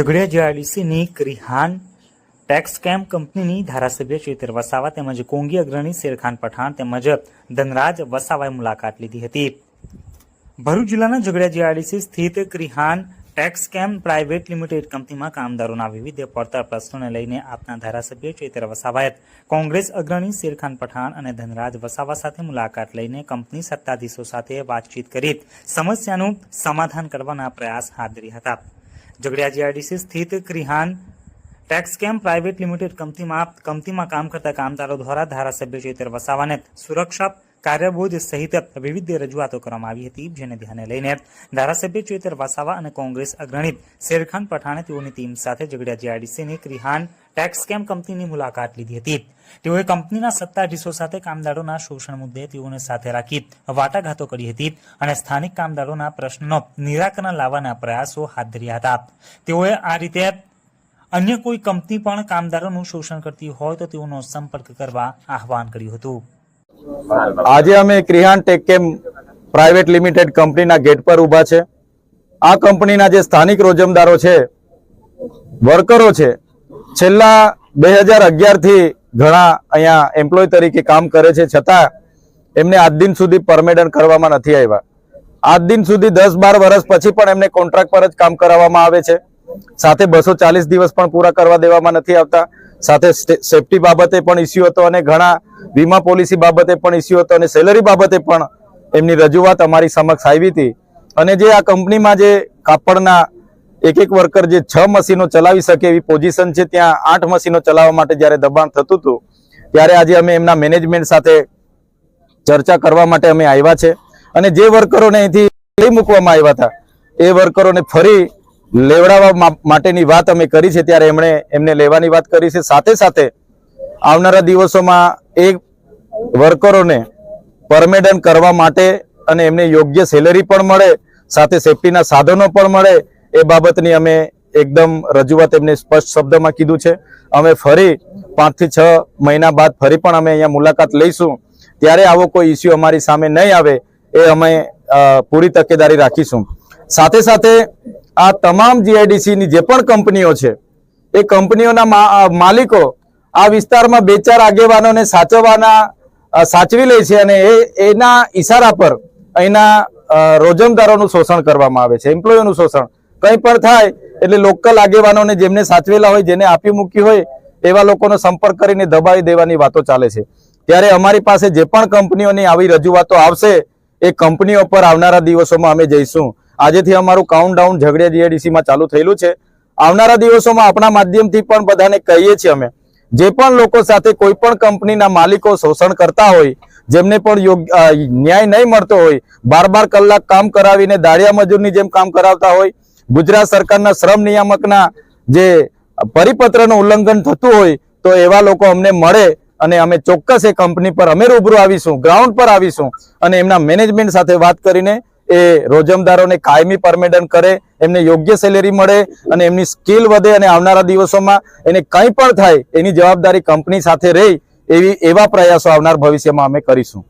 ઝઘડિયા જીઆઈડીસીની ક્રિહાન tax camp કંપનીની ધારાસભ્ય ચેતર વસાવા તેમજ કોંગી અગ્રણી શેરખાન પઠાણ તેમજ ધનરાજ વસાવાએ મુલાકાત લીધી હતી. ભરૂચ જિલ્લાના ઝઘડિયા જીઆઈડીસી સ્થિત ક્રિહાન ટેક્સ કેમ્પ પ્રાઇવેટ લિમિટેડ કંપનીમાં કામદારોના વિવિધ પડતર પ્રશ્નોને લઈને આપના ધારાસભ્ય ચેતર વસાવાએ કોંગ્રેસ અગ્રણી શેરખાન પઠાણ અને ધનરાજ વસાવા સાથે મુલાકાત લઈને કંપની સત્તાધીશો સાથે વાતચીત કરી સમસ્યાનું સમાધાન કરવાના પ્રયાસ હાથ ધર્યા હતા. ઝઘડિયા જીઆઈડીસી સ્થિત Krihan tex chem private limited કંપનીમાં કંપનીમાં કામ કરતા કામદારો દ્વારા ધારાસભ્ય ચેતર વસાવાને સુરક્ષા કાર્યબોધ સહિત વિવિધ રજૂઆતો કરવામાં આવી હતી, જેને ધ્યાને લઈને ધારાસભ્ય ચેતર વસાવા અને કોંગ્રેસ અગ્રણી શેરખાન પઠાણે તેઓની ટીમ સાથે ઝઘડિયા જીઆરડીસીની ક્રિહાન ટેક્સ કેમ કંપનીની મુલાકાત લીધી હતી. તેઓએ કંપનીના સત્તાધીશો સાથે કામદારોના શોષણ મુદ્દે તેઓને સાથે રાખી વાટાઘાતો કરી હતી અને સ્થાનિક કામદારોના પ્રશ્નનો નિરાકરણ લાવવાના પ્રયાસો હાથ ધર્યા હતા. તેઓએ આ રીતે અન્ય કોઈ કંપની પણ કામદારોનું શોષણ કરતી હોય તો તેઓનો સંપર્ક કરવા આહવાન કર્યું હતું. આજે અમે Krihan tech chem private limited કંપનીના ગેટ પર ઊભા છે. આ કંપનીના જે સ્થાનિક રોજમદારો છે, વર્કરો છે, છેલ્લા બે હજાર અગિયારથી ઘણા અહીંયા એમ્પ્લોય તરીકે કામ કરે છે. છતાં એમને આજ દિન સુધી પરમેડન કરવામાં નથી આવ્યા. આજ દિન સુધી દસ બાર વર્ષ પછી પણ એમને કોન્ટ્રાક્ટ પર જ કામ કરાવવામાં આવે છે. સાથે બસો દિવસ પણ પૂરા કરવા દેવામાં નથી આવતા. સાથે સેફટી બાબતે પણ ઇસ્યુ હતો અને ઘણા વીમા પોલિસી બાબતે પણ ઇસ્યુ હતો અને સેલરી બાબતે પણ એમની રજૂઆત અમારી સમક્ષ આવી હતી. અને જે આ કંપનીમાં જે કાપડના એક એક વર્કર જે છ મશીનો ચલાવી શકે એવી પોઝિશન છે, ત્યાં આઠ મશીનો ચલાવવા માટે જ્યારે દબાણ થતું હતું, ત્યારે આજે અમે એમના મેનેજમેન્ટ સાથે ચર્ચા કરવા માટે અમે આવ્યા છે. અને જે વર્કરોને અહીંથી મૂકવામાં આવ્યા હતા, એ વર્કરોને ફરી લેવડાવવા માટેની વાત અમે કરી છે, ત્યારે એમણે એમને લેવાની વાત કરી છે. સાથે સાથે આવનારા દિવસોમાં એ વર્કરોને પરમેડન કરવા માટે અને એમને યોગ્ય સેલરી પણ મળે, સાથે સેફટીના સાધનો પણ મળે, એ બાબતની અમે એકદમ રજૂઆત એમને સ્પષ્ટ શબ્દમાં કીધું છે. અમે ફરી પાંચથી છ મહિના બાદ ફરી પણ અમે અહીંયા મુલાકાત લઈશું. ત્યારે આવો કોઈ ઇસ્યુ અમારી સામે નહીં આવે, એ અમે પૂરી તકેદારી રાખીશું. સાથે સાથે આ તમામ જીઆઈડીસીની જે પણ કંપનીઓ છે, એ કંપનીઓના માલિકો આ વિસ્તારમાં બે ચાર આગેવાનોને સાચવવાના સાચવી લે છે અને એ, એના ઈશારા પર અહીંના રોજમદારોનું શોષણ કરવામાં આવે છે એમ્પ્લોયીનું શોષણ. કંઈ પણ થાય એટલે લોકલ આગેવાનોને જેમને સાચવેલા હોય, જેને આપી મૂકી હોય, એવા લોકોનો સંપર્ક કરીને દબાવી દેવાની વાતો ચાલે છે. ત્યારે અમારી પાસે જે પણ કંપનીઓની આવી રજૂઆતો આવશે, એ કંપનીઓ પર આવનારા દિવસોમાં અમે જઈશું. આજેથી અમારું કાઉન્ટડાઉન ઝઘડિયા જીઆઈડીસીમાં ચાલુ થયેલું છે. આવનારા દિવસોમાં આપણા માધ્યમથી પણ બધાને કહીએ છીએ અમે, જે પણ લોકો સાથે કોઈ પણ કંપનીના માલિકો શોષણ કરતા હોય, જેમને પણ ન્યાય નહીં મળતો હોય બાર બાર કલાક કામ કરાવીને દાળિયા મજૂરની જેમ કામ કરાવતા હોય, ગુજરાત સરકારના શ્રમ નિયામકના જે પરિપત્રનું ઉલ્લંઘન થતું હોય, તો એવા લોકો અમને મળે અને અમે ચોક્કસ એ કંપની પર અમે રૂબરૂ આવીશું, ગ્રાઉન્ડ પર આવીશું અને એમના મેનેજમેન્ટ સાથે વાત કરીને એ રોજમદારોને કાયમી પરમેડન કરે, એમને યોગ્ય સેલેરી મળે અને એમની સ્કિલ વધે અને આવનારા દિવસોમાં એને કંઈ પણ થાય, એની જવાબદારી કંપની સાથે રહી એવી, એવા પ્રયાસો આવનાર ભવિષ્યમાં અમે કરીશું.